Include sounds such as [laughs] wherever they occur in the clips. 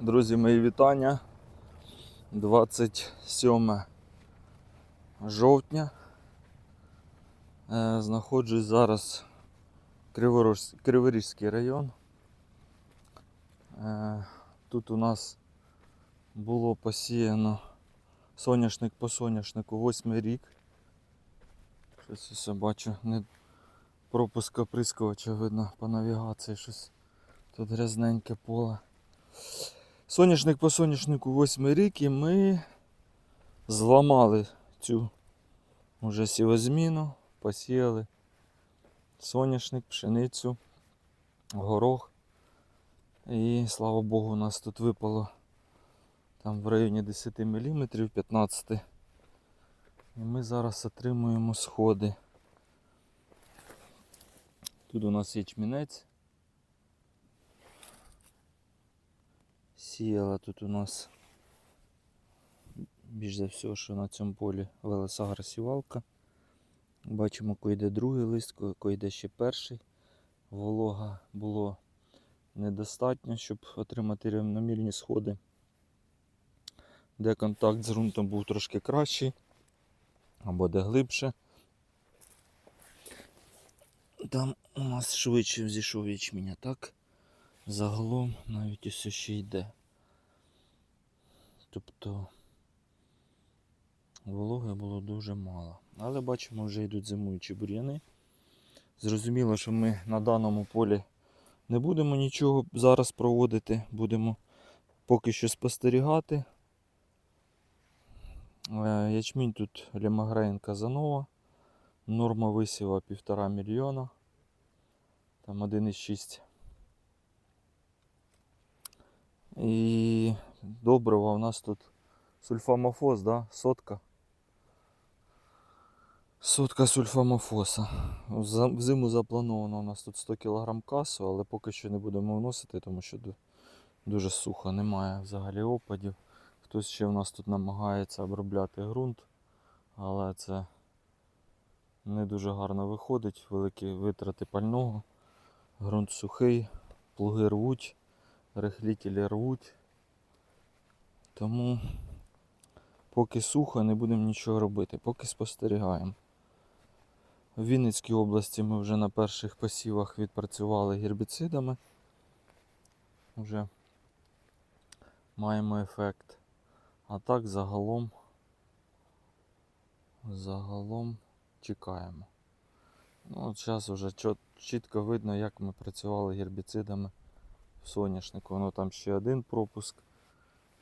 Друзі, мої вітання. 27 жовтня. Е, Знаходжусь зараз Криворож... Криворізький район. Е, Тут у нас було посіяно соняшник по соняшнику восьмий рік. Щось ось я бачу, не пропуск оприскувача видно по навігації щось. Тут грязненьке поле. Соняшник по соняшнику восьмий рік і ми зламали цю уже сівозміну, посіяли соняшник, пшеницю, горох. І слава Богу, у нас тут випало там в районі 10 мм, 15 І ми зараз отримуємо сходи. Тут у нас ячмінець. Сіяла тут у нас більш за все, що на цьому полі велесагра сівалка. Бачимо, койде другий лист, ко- койде ще перший. Волога було недостатньо, щоб отримати рівномірні сходи. Де контакт з ґрунтом був трошки кращий, або де глибше. Там у нас швидше взійшов ячмінь, так загалом навіть ось ще йде. Тобто вологи було дуже мало. Але бачимо, вже йдуть зимуючі бур'яни. Зрозуміло, що ми на даному полі не будемо нічого зараз проводити, будемо поки що спостерігати. Е, Ячмінь тут Лімагрейн Казанова. Норма висіва 1,5 мільйона. Там 1,6. І добрива у нас тут сульфамофос, да? Сотка. Сотка сульфамофоса. За- Взиму заплановано у нас тут 100 кг касу, але поки що не будемо вносити, тому що дуже сухо, немає взагалі опадів. Хтось ще в нас тут намагається обробляти ґрунт, але це не дуже гарно виходить, великі витрати пального. Ґрунт сухий, плуги рвуть, рихлітелі рвуть. Тому поки сухо, не будемо нічого робити, поки спостерігаємо. В Вінницькій області ми вже на перших посівах відпрацювали гербіцидами. Вже маємо ефект. А так загалом загалом чекаємо. Ну, от зараз вже чітко видно, як ми працювали гербіцидами в соняшнику. Воно там ще один пропуск.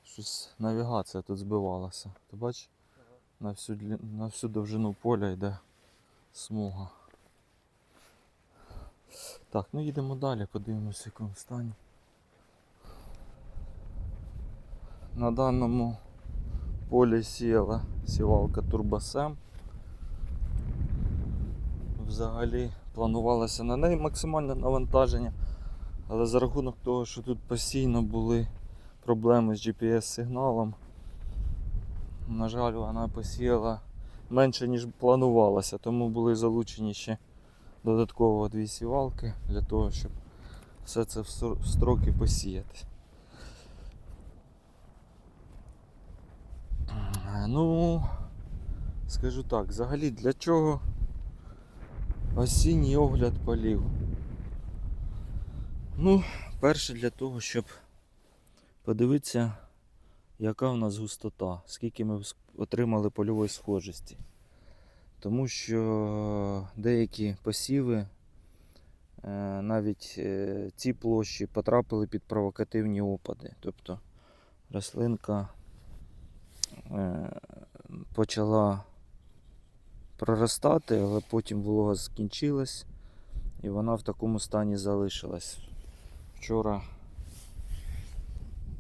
Щось навігація тут збивалася. Ти бачиш? На всю, на всю довжину поля йде смуга. Так, ну їдемо далі, подивимося в якому стані. На даному полі сіяла сівалка Турбосем. Взагалі планувалося на неї максимальне навантаження, але за рахунок того, що тут постійно були проблеми з GPS-сигналом, на жаль, вона посіяла менше, ніж планувалося, тому були залучені ще додатково дві сівалки для того, щоб все це в строки посіяти. Ну, скажу так, взагалі для чого осінній огляд полів? Ну, перше для того, щоб подивитися, яка в нас густота, скільки ми отримали польової схожості. Тому що деякі посіви, е, навіть е, ці площі потрапили під провокативні опади. Тобто рослинка е, почала проростати, але потім волога скінчилась і вона в такому стані залишилась. Вчора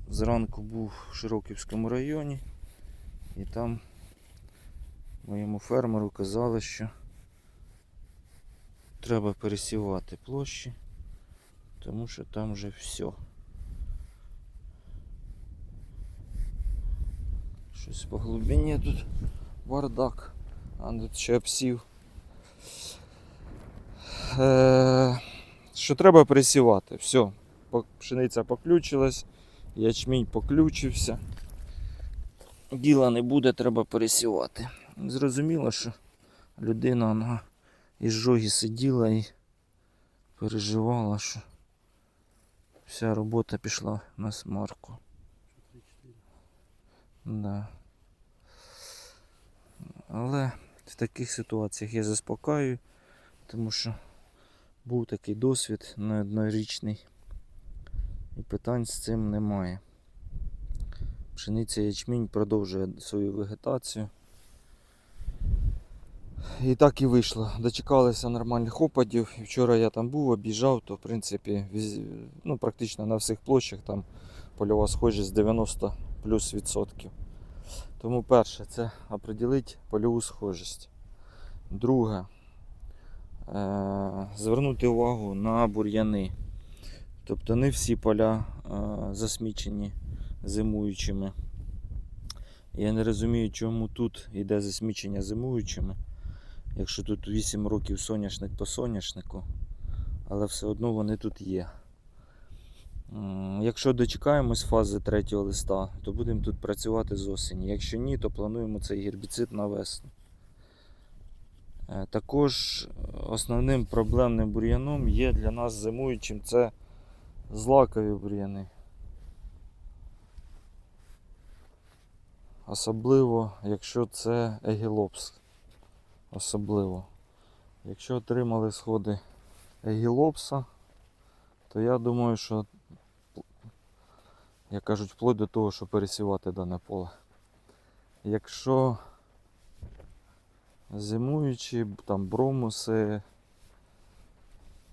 зранку був в Широківському районі і там моєму фермеру казали, що треба пересівати площі, тому що там вже все. Щось по глибині тут бардак. А тут ще обсів. Е, що треба пересівати. Все. Пшениця поключилась, ячмінь поключився. Діла не буде, треба пересівати. Зрозуміло, що людина вона із жоги сиділа і переживала, що вся робота пішла на смарку. Да. Але в таких ситуаціях я заспокаюю, тому що був такий досвід неоднорічний і питань з цим немає. Пшениця ячмінь продовжує свою вегетацію. І так і вийшло. Дочекалися нормальних опадів. Вчора я там був, об'їжджав, то в принципі ну, практично на всіх площах там польова схожість 90 плюс відсотків. Тому перше це определити польову схожість. Друге е- звернути увагу на бур'яни. Тобто не всі поля засмічені зимуючими. Я не розумію, чому тут йде засмічення зимуючими. Якщо тут 8 років соняшник по соняшнику, але все одно вони тут є. Якщо дочекаємось фази 3 листа, то будемо тут працювати з осені. Якщо ні, то плануємо цей гербіцид на весну. Е, Також е, основним проблемним бур'яном є для нас зимуючим це злакові бур'яни. Особливо, якщо це егілопс. Особливо. Якщо отримали сходи егілопса, то я думаю, що, як кажуть, вплоть до того, що пересівати дане поле. Якщо зимуючі, там бромуси,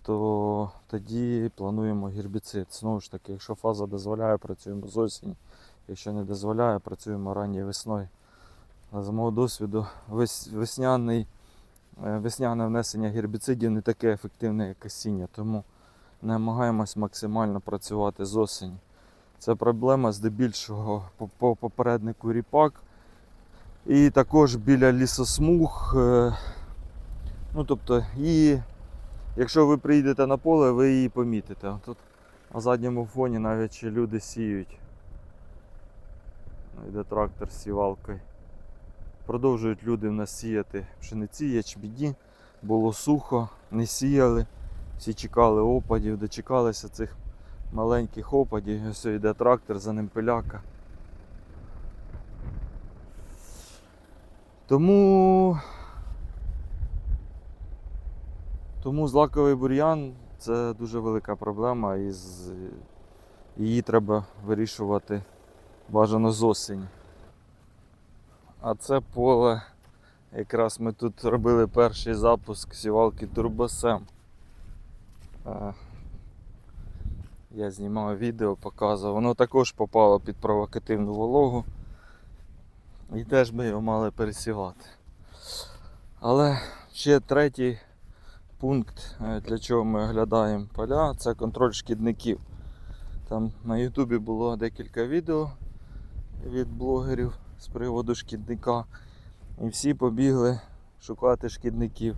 то тоді плануємо гербіцид. Знову ж таки, якщо фаза дозволяє, працюємо з осені. Якщо не дозволяє, працюємо ранньою весною. З мого досвіду весняний, е, весняне внесення гербіцидів не таке ефективне, як осіння, тому намагаємось максимально працювати з осені. Це проблема здебільшого по, по попереднику ріпак. І також біля лісосмуг. е, Ну, тобто, і якщо ви приїдете на поле, ви її помітите. Тут на задньому фоні навіть люди сіють. Ну, Йде трактор з сівалкою. Продовжують люди в нас сіяти пшениці, ячміді. Було сухо, не сіяли. Всі чекали опадів, дочекалися цих маленьких опадів. Ось йде трактор, за ним пиляка. Тому. Тому злаковий бур'ян це дуже велика проблема і її треба вирішувати бажано з осені. А це поле. Якраз ми тут робили перший запуск сівалки Турбосем. Е, Я знімав відео, показував. Воно також попало під провокативну вологу. І теж ми його мали пересівати. Але ще третій пункт, е, для чого ми оглядаємо поля, це контроль шкідників. Там на Ютубі було декілька відео від блогерів з приводу шкідника. І всі побігли шукати шкідників.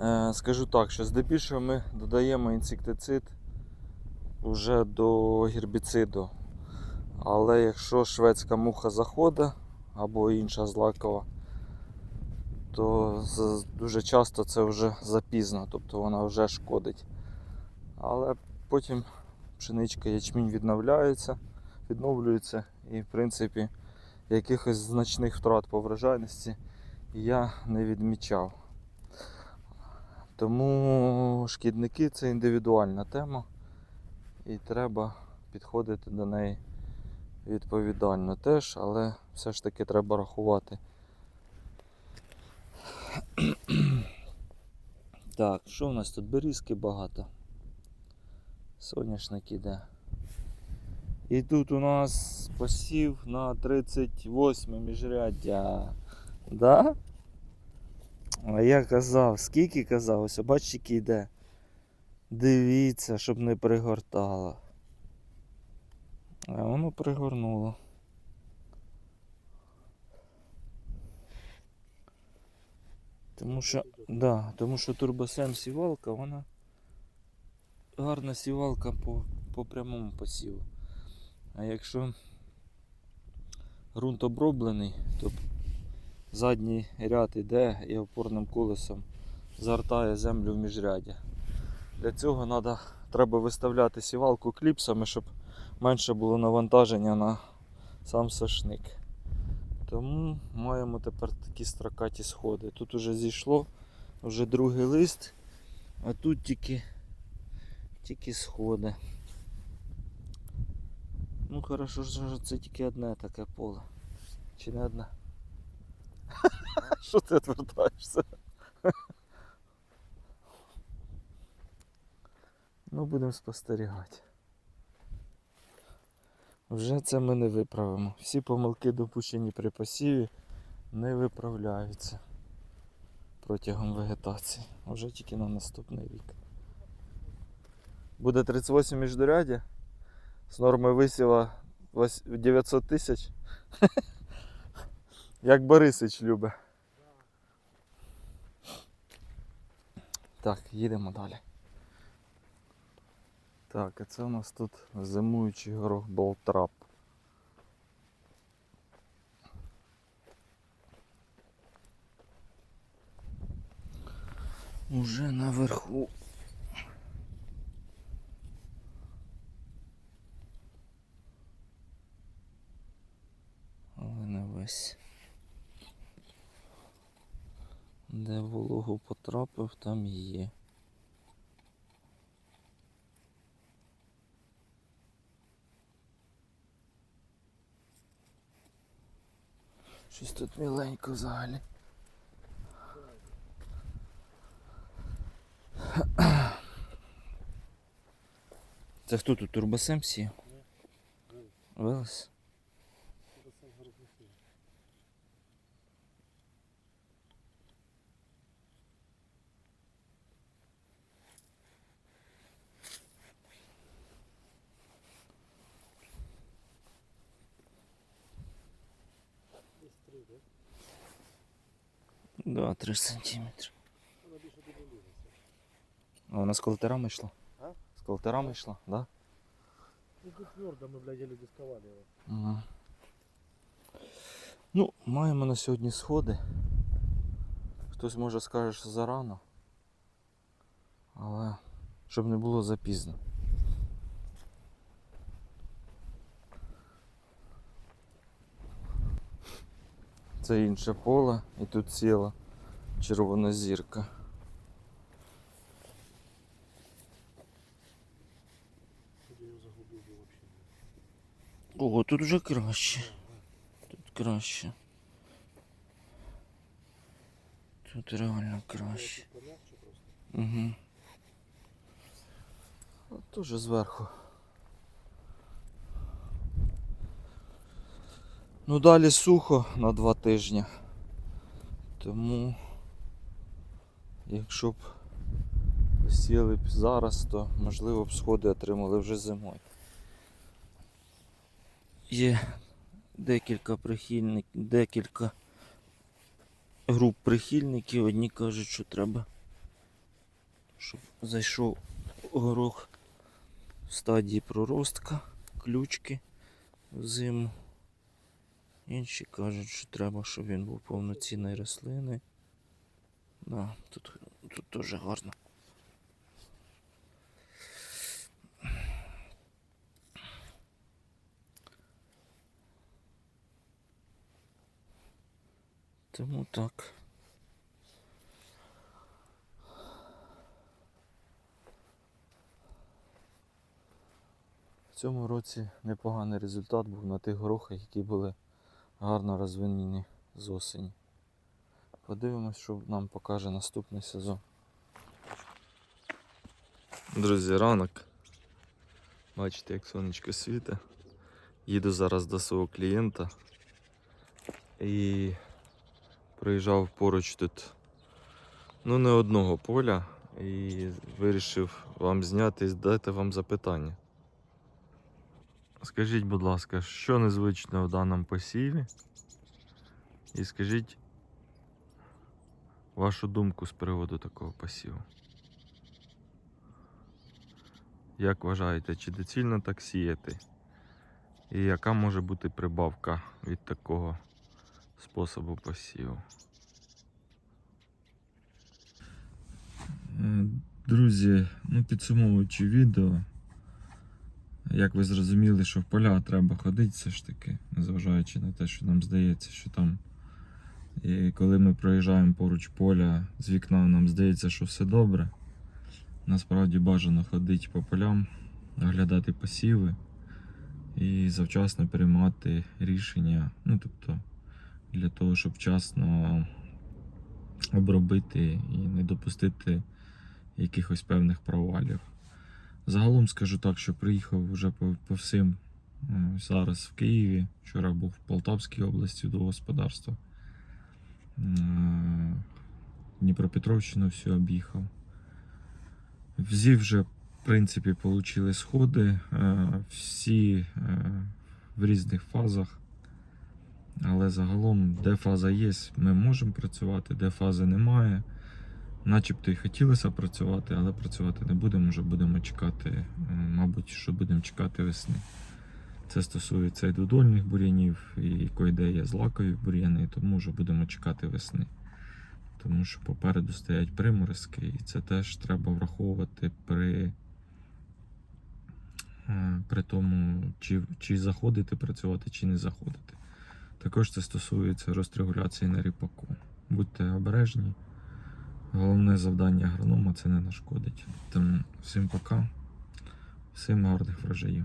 Е, Скажу так, що здебільшого ми додаємо інсектицид вже до гербіциду. Але якщо шведська муха заходить або інша злакова, то дуже часто це вже запізно, тобто вона вже шкодить. Але потім пшеничка ячмінь відновляється, відновлюється і в принципі якихось значних втрат по врожайності я не відмічав. Тому шкідники це індивідуальна тема і треба підходити до неї відповідально теж, але все ж таки треба рахувати. [clears throat] Так, що в нас тут? Берізки багато. Соняшник іде. І тут у нас посів на 38 міжряддя. Да? А я казав, скільки казав, ось бачите, який йде. Дивіться, щоб не пригортало. А воно пригорнуло. Тому що, да, тому що турбосем сівалка, вона гарна сівалка по по прямому посіву. А якщо ґрунт оброблений, то задній ряд іде і опорним колесом згортає землю в міжряддя. Для цього надо, треба виставляти сівалку кліпсами, щоб менше було навантаження на сам сошник. Тому маємо тепер такі строкаті сходи. Тут уже зійшло, вже другий лист, а тут тільки, тільки сходи. Ну хорошо, що це тільки одне таке поле. Чи не одне? [laughs] Що ти відвертаєшся? Ну, будемо спостерігати. Вже це ми не виправимо. Всі помилки, допущені при посіві, не виправляються протягом вегетації. Вже тільки на наступний рік. Буде 38 міждорядя з норми висіва вось- 900 тисяч. [laughs] Як Борисич любить. Так, їдемо далі. Так, а це у нас тут зимуючий горох болтрап. Уже наверху. Але не весь. Де вологу потрапив, там є. Щось тут міленько взагалі. Це хто тут турбосем сів? Велес? Да, 3 сантиметри. Вона більше додивилася. А вона з колтерами йшла? А? З колтерами йшла, да? Ну тут твердо, ми, блядь, еле дисковали його. Ага. Ну, маємо на сьогодні сходи. Хтось може скаже, що зарано. Але щоб не було запізно. Це інше поле і тут сіла червона зірка. Ого, тут вже краще. Тут краще. Тут реально краще. Угу. От Тоже зверху. Ну далі сухо на два тижні. Тому якщо б сіли б зараз, то можливо б сходи отримали вже зимою. Є декілька прихильників, декілька груп прихильників. Одні кажуть, що треба, щоб зайшов горох в стадії проростка, ключки в зиму. Інші кажуть, що треба, щоб він був повноцінною рослиною. Да, тут, тут теж гарно. Тому так. В цьому році непоганий результат був на тих горохах, які були гарно розвинені з осені. Подивимось, що нам покаже наступний сезон. Друзі, ранок. Бачите, як сонечко світе. Їду зараз до свого клієнта і проїжджав поруч тут ну не одного поля і вирішив вам зняти і задати вам запитання. Скажіть, будь ласка, що незвично в даному посіві? І скажіть вашу думку з приводу такого посіву. Як вважаєте, чи доцільно так сіяти? І яка може бути прибавка від такого способу посіву? Е, Друзі, ну підсумовуючи відео, як ви зрозуміли, що в поля треба ходити все ж таки, незважаючи на те, що нам здається, що там. І коли ми проїжджаємо поруч поля, з вікна нам здається, що все добре. Насправді бажано ходити по полям, оглядати посіви і завчасно приймати рішення. Ну, тобто, для того, щоб вчасно обробити і не допустити якихось певних провалів. Загалом скажу так, що приїхав вже по, по всім е, зараз в Києві. Вчора був в Полтавській області до господарства. Е, Дніпропетровщину всю об'їхав. В ЗІВ вже, в принципі, отримали сходи. е, Всі в різних фазах. Але загалом, де фаза є, ми можемо працювати, де фази немає. Начебто і хотілося працювати, але працювати не будемо, вже будемо чекати, е, мабуть, що будемо чекати весни. Це стосується і додольних бур'янів, і койде є злакові бур'яни, тому вже будемо чекати весни. Тому що попереду стоять приморозки, і це теж треба враховувати при, е, при тому, чи, чи заходити працювати, чи не заходити. Також це стосується розрегуляції на ріпаку. Будьте обережні. Головне завдання агронома це не нашкодить. Тому всім пока, всім гарних врожаїв.